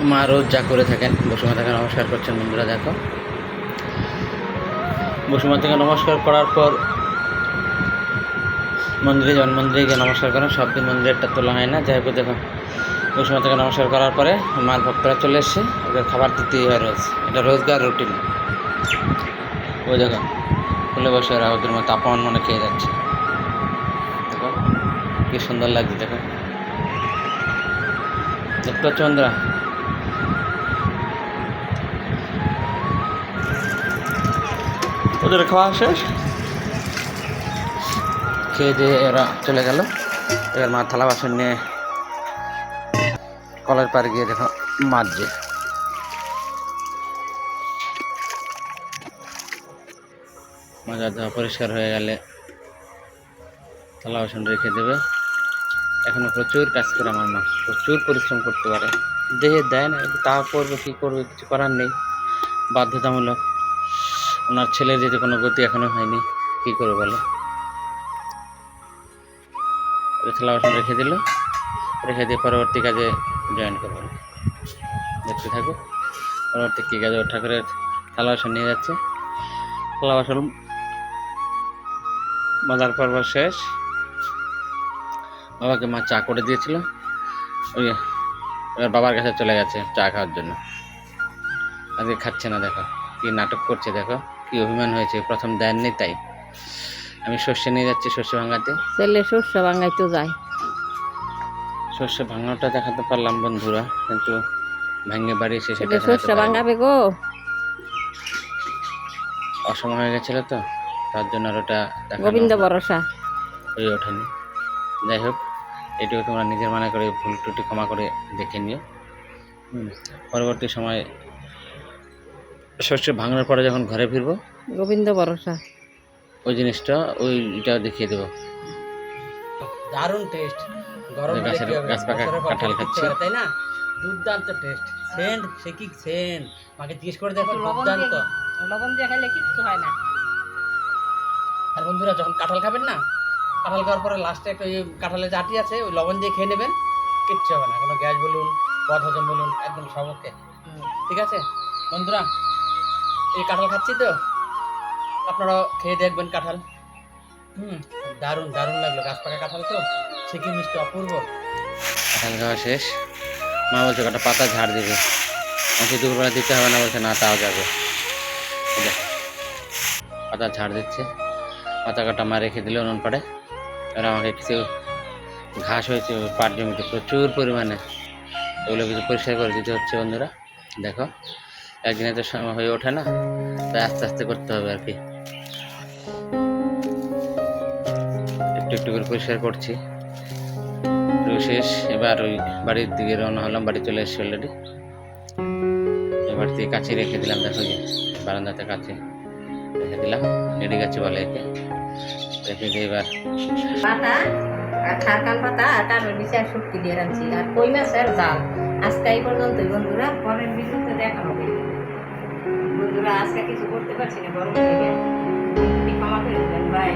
মা রোজ যা করে থাকেন। বসুমাতাকে নমস্কার করছেন, বন্ধুরা দেখো। বসুমা থেকে নমস্কার করার পর মন্দিরে যান মন্দিরে গিয়ে নমস্কার করেন। সব দিন মন্দিরেরটা তোলা হয় না। যাই হোক, দেখো বসুমাতাকে নমস্কার করার পরে মার ভক্তরা চলে এসছে ওদের খাবার দিতেই হয় রোজ। এটা রোজগার রুটিন। ওই দেখো, খুলে বসে ওরা ওদের মতো আপন মনে খেয়ে যাচ্ছে। দেখো, কি সুন্দর লাগছে, দেখো। দেখতে পাচ্ছ বন্ধুরা? ওদের খাওয়া শেষ? খেয়ে দিয়ে ওরা চলে গেল। এবার মা থালা বাসন নিয়ে কলের পাড়ে গিয়ে দেখো মাজছে মাজা দেওয়া পরিষ্কার হয়ে গেলে থালা বাসন রেখে দেবে। এখনও প্রচুর কাজ করে আমার মা, প্রচুর পরিশ্রম করতে পারে। দেহে দেয় না তা করবে, কী করবে, কিছু করার নেই। বাধ্যতামূলক। ওনার ছেলের যেতে কোনো গতি এখনও হয়নি, কী করবে বলো? থালা বাসন রেখে দিল, রেখে দিয়ে পরবর্তী কাজে জয়েন করব। দেখতে থাকো, পরবর্তী কী কাজে ঠাকুরের থালা বাসন নিয়ে যাচ্ছে। থালা বাসন মাজার পর্ব শেষ। বাবাকে মা চা করে দিয়েছিল। ওই এবার বাবার কাছে চলে গেছে চা খাওয়ার জন্য। আজকে খাচ্ছে না, দেখো। কি নাটক করছে, দেখো। কি অভিমান হয়েছে? প্রথম দেননি তাই। আমি শস্য নিয়ে যাচ্ছি শস্য ভাঙাতে। ছেলে শস্য ভাঙাইতে যায়। শস্য ভাঙানোটা দেখাতে পারলাম বন্ধুরা কিন্তু ভেঙে বাড়ি এসে সেটা শস্য ভাঙাবে গো। অসময় হয়ে গেছিল তো তার জন্য আর ওটা গোবিন্দ ভরসা। হয়ে ওঠেনি। যাই হোক এটুকু তোমরা নিজের মনে করে ভুল ত্রুটি ক্ষমা করে দেখে নিও। হুম, পরবর্তী সময় শস্য ভাঙানোর পরে যখন ঘরে ফিরবো গোবিন্দ ভরসা। ওই জিনিসটা ওইটা দেখিয়ে দেবো। দারুণ টেস্ট গরম গাছের- গাছ পাকা কাঁঠাল খাচ্ছি। তাই না? দুর্দান্ত টেস্ট সেন্ট সে কি সেন্ট? মাকে জিজ্ঞেস করে দেখো দুর্দান্ত। লবণ দিয়ে খাইলে কিচ্ছু হয় না। আর বন্ধুরা যখন কাঁঠাল খাবেন না কাঁঠাল খাওয়ার পরে লাস্টে একটা ওই কাঁঠালের জাটি আছে ওই লবণ দিয়ে খেয়ে নেবেন। কিচ্ছু হবে না। কোনো গ্যাস বলুন বদ হজম বলুন একদম সবকে ঠিক আছে? বন্ধুরা এই কাঁঠাল খাচ্ছি তো। আপনারা খেয়ে দেখবেন কাঁঠাল। হুম, দারুণ দারুণ লাগল। গাছ পাকা কাঁঠাল তো, সে কি মিষ্টি অপূর্ব। কাঁঠাল খাওয়া শেষ। মা বলছে কটা পাতা ঝাড় দিবে। আমাকে দুপুরবেলা দিতে হবে না। বলছে, না, তাও যাবে। পাতা ঝাড় দিচ্ছে। পাতা কাটা মা রেখে দিল উনুন পাড়ে। এবার আমাকে কিছু ঘাস হয়েছে, পাট জমিতে প্রচুর পরিমাণে। ওগুলো কিছু পরিষ্কার করে দিতে হচ্ছে বন্ধুরা। দেখো একদিনে তো সময় হয়ে ওঠে না, তাই আস্তে আস্তে করতে হবে আর কি। একটু একটু করে পরিষ্কার করছি। শেষ, এবার ওই বাড়ির দিকে রওনা হলাম, বাড়ি চলে এসেছি অলরেডি এবার থেকে কাছে রেখে দিলাম, দেখো যে বারান্দাতে কাছে রেখে দিলাম, নেড়ে গেছে বলে একে। রেখে দিয়ে এবার আর খারকাল পাতা আর কারোর বিচার শক্তি দিয়ে রাখছি। আর কই মাছের জাল? আজকে এই পর্যন্তই বন্ধুরা, পরের ভিডিওতে দেখা বন্ধুরা আজকে কিছু করতে পারছি না গরম থেকে। ক্ষমা করে দেবেন বাই